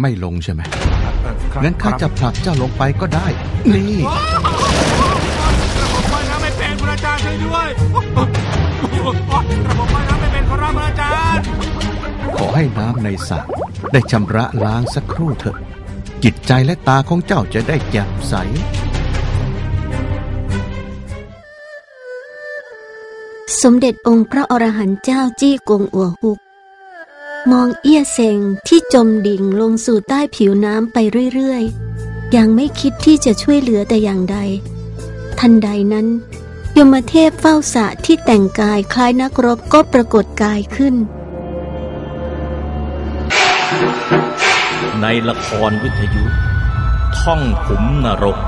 ไม่ลงใช่ไหมครับงั้นข้าจะผลักเจ้าลงไปก็ได้ นี่ผมว่ายน้ำไม่เป็นคุณอาจารย์ช่วยด้วยระบบว่ายน้ำไม่เป็นขอรับคุณอาจารย์ขอให้น้ำในสระได้ชำระล้างสักครู่เถอะ จิตใจและตาของเจ้าจะได้แจ่มใส สมเด็จองค์พระอรหันต์เจ้าจี้กงอัวฮุก มองเอี้ยเซงที่จมดิ่งลงสู่ใต้ผิวน้ำไปเรื่อยๆ ยังไม่คิดที่จะช่วยเหลือแต่อย่างใด ทันใดนั้น ยมเทพเฝ้าสะที่แต่งกายคล้ายนักรบก็ปรากฏกายขึ้น ในละครวิทยุ ท่องขุมนรก